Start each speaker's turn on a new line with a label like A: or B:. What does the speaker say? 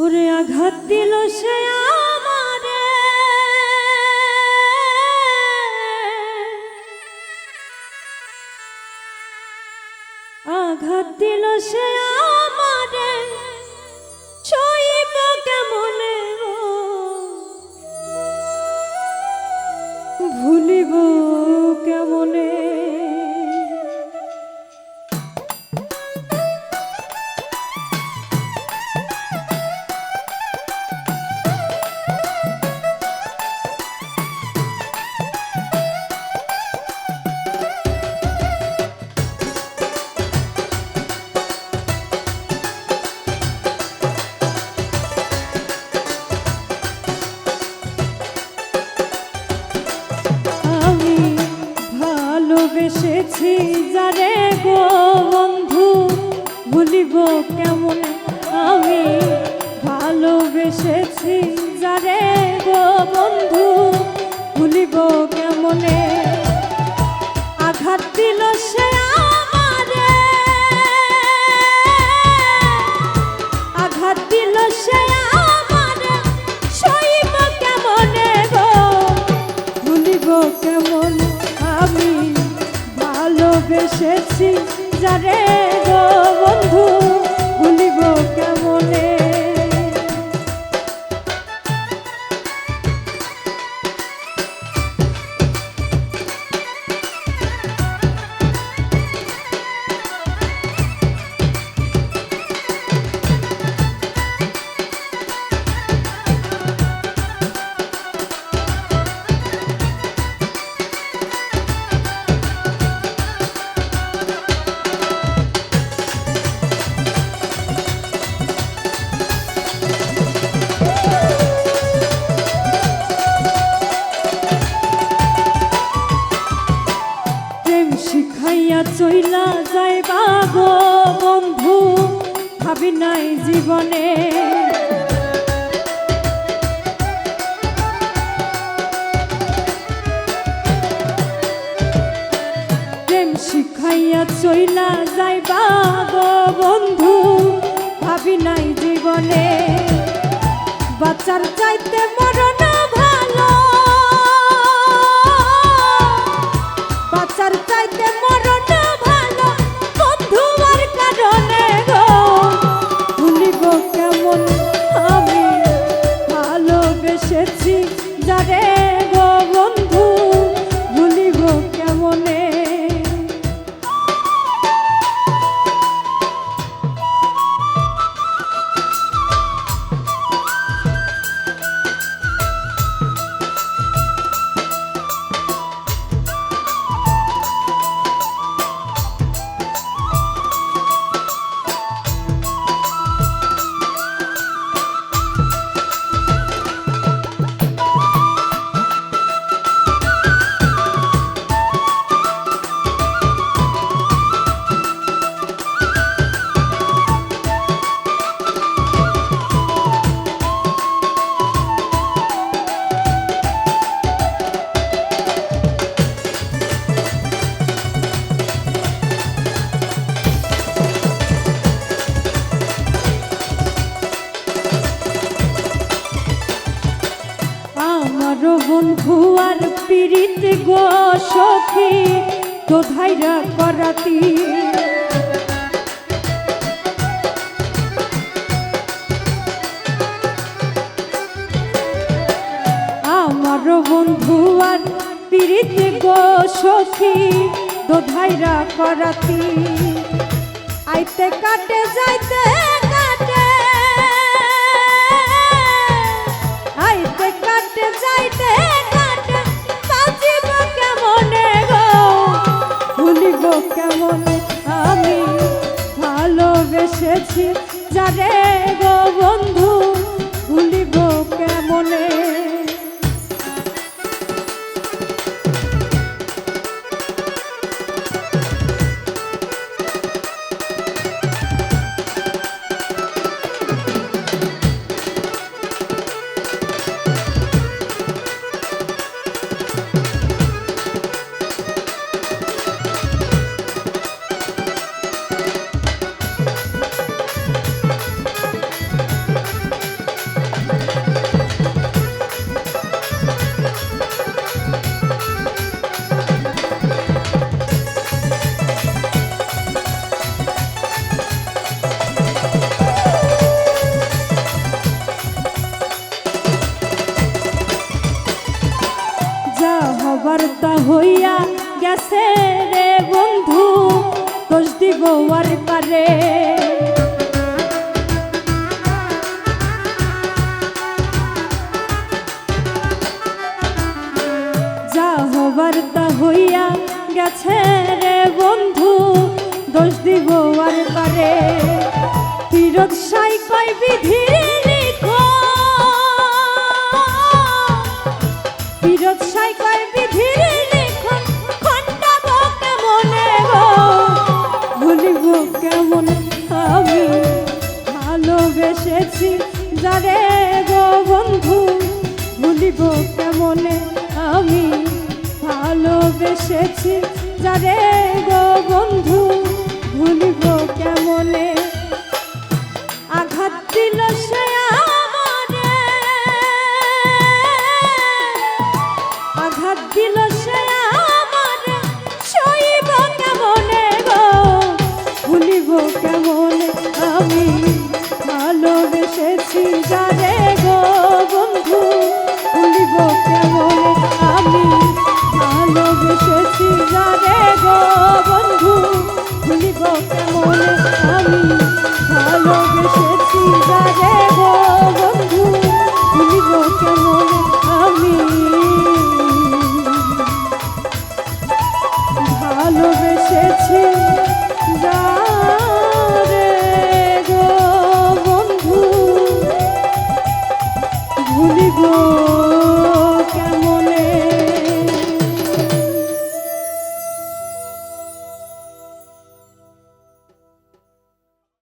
A: ওরে আঘাত দিল সে আমারে। আঘাত দিল সে আমারে। ছইব কেমনে? ভালোবেসেছি যারে গো বন্ধু? ভুলিব কেমন আমি? ভালোবেসেছি যারে গো বন্ধু? ভাবি নাই জীবনে। প্রেম শিখাইয়া চইলা যাইবা বন্ধু ভাবি নাই জীবনে। বাচ্চার চাইতে মরণ বন্ধু আর পীড়িত গো সখী, তো ধাইরা করাতি। আমার বন্ধু আর পীড়িত গো সখী, তো ধাইরা করাতি। আইতে কাটে যাইতে ভালোবেসেছি যারে বার্তা হইয়া গেছে রে বন্ধু, দোষ দিব আর পারে। যা হবার তা হইয়া গেছে রে বন্ধু, দোষ দিব আর পারে। ফিরত সাই কয় বিধির যারে গো বন্ধু, ভুলিব কেমনে? আঘাত দিল সে আঘাত দিল সে আমারে, সইব কেমনে গো? ভুলিব কেমনে আমি?